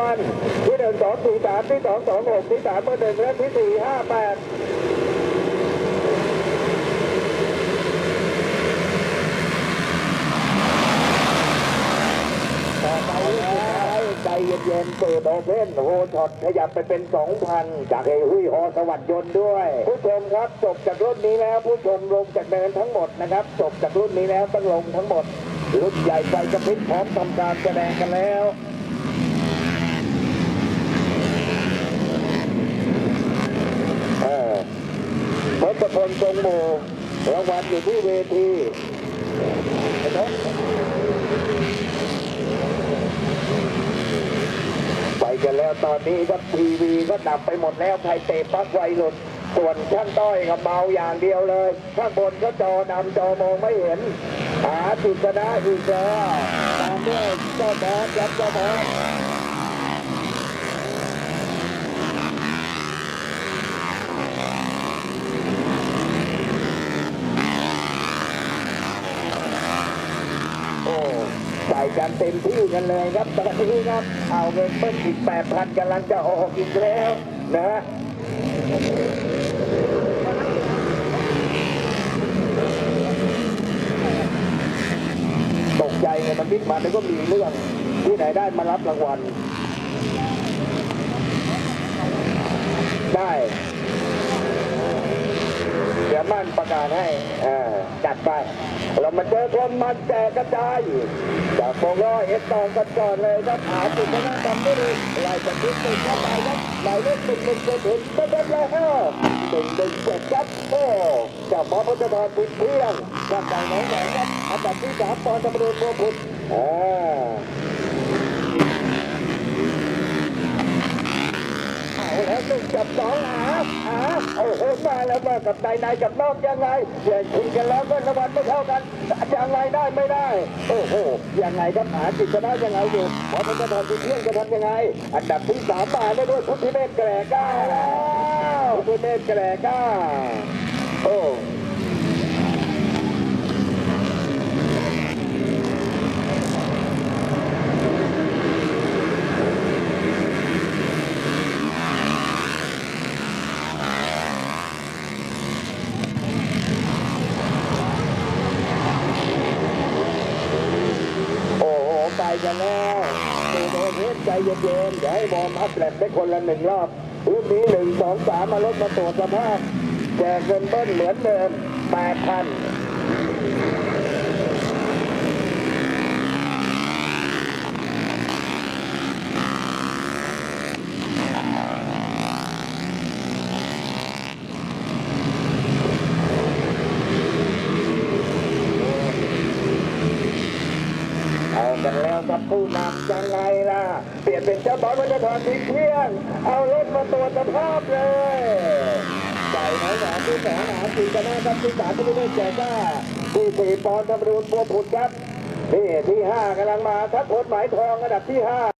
วันที่หนึ่งสองสี่สามที่สองสองหกที่สามเบอร์หนึ่งและที่สี่ห้าแปดต่อไปใจเย็นๆเปิดโอเพนโฮช็อตขยับไปเป็น 2,000 จากไอ้หุ้ยฮอสวัสดิ์ยนต์ด้วย ผู้ชมครับจบจากรุ่นนี้แล้ว ผู้ชมลงจากเดินทั้งหมดนะครับจบจากรุ่นนี้แล้วต้องลงทั้งหมดรุ่นใหญ่ไฟกระพริบพร้อมทำการแสดงกันแล้ว เออ พลทรงหมู่รางวัลอยู่ที่เวทีไหมไปกันแล้วตอนนี้ครับทีวีก็ดับไปหมดแล้วใครเตะปักไฟหลุดส่วนช่างต้อยกับเมาอย่างเดียวเลย ข้างบนก็จอดำจอมองไม่เห็น หาจุดชนะอีกแล้วตามด้วยเจ้าบอสยับเจ้าบอสโอ้ ใส่กันเต็มที่กันเลยครับตอนนี้ครับเอาเงินเพิ่มอีกแปดพันกำลังจะออกอีกแล้วนะฮะตกใจไงมันวิ่งมาแล้วก็มีเรื่องที่ไหนได้มารับรางวัล ได้ เดี๋ยวมั่นประ กาศให้อ่าจัดไป เรามาเจอคนมันแจกกระจายจากโปงร้อยเอสตองกันก่อนเลยครับอาจุดชนะกันไม่ดีไล่จากทิศติดเข้าไปครับไหลเลขหนึ่งหนึ่งเจ็ดถึงเต็มเลยฮะหนึ่งหนึ่งเจ็ดครับโอ้จากหมอพุทธธรบุญเที่ยงจากฝั่งหนองแสงครับอันดับที่สามปอนด์ตำรวจบัวพุทธอ่าเอาแล้วหนึ่งจับสองหาหา โอ้โหมาแล้วมากับในในกับนอกยังไงแย่งชิงกันแล้วก็รางวังไม่เท่ากันยังไงได้ไม่ได้ โอ้โหยังไงครับหาจิตชนะยังไงอยู่พอเป็นกระดอนที่เที่ยงจะทำยังไง อันดับที่สามมาได้ด้วยพุทธิเมฆแกร่ก้าพุทธิเมฆแกร่ก้าโอ้ โอ้โหไปกันแล้วดูโดนเทสใจเย็นๆอย่าให้บอมอัพแลบได้คนละหนึ่งรอบรุ่นนี้หนึ่งสองสามมารถมาตรวจสภาพแจกเงินเบิ้ลเหมือนเดิมแปดพัน กันแล้วกับผู้นำยังไงล่ะ เปลี่ยนเป็นเจ้าบอลวัชรทรทิ้งเที่ยง เอารถมาตรวจสภาพเลยใส่ไหนหนาที่แสงหนาสีกันนะครับที่สามที่ไม่ได้แจกว่าที่สี่ปอนด์ตำรวจบัวผุดครับนี่ที่ห้ากำลังมาทับผลหมายทองระดับที่ห้า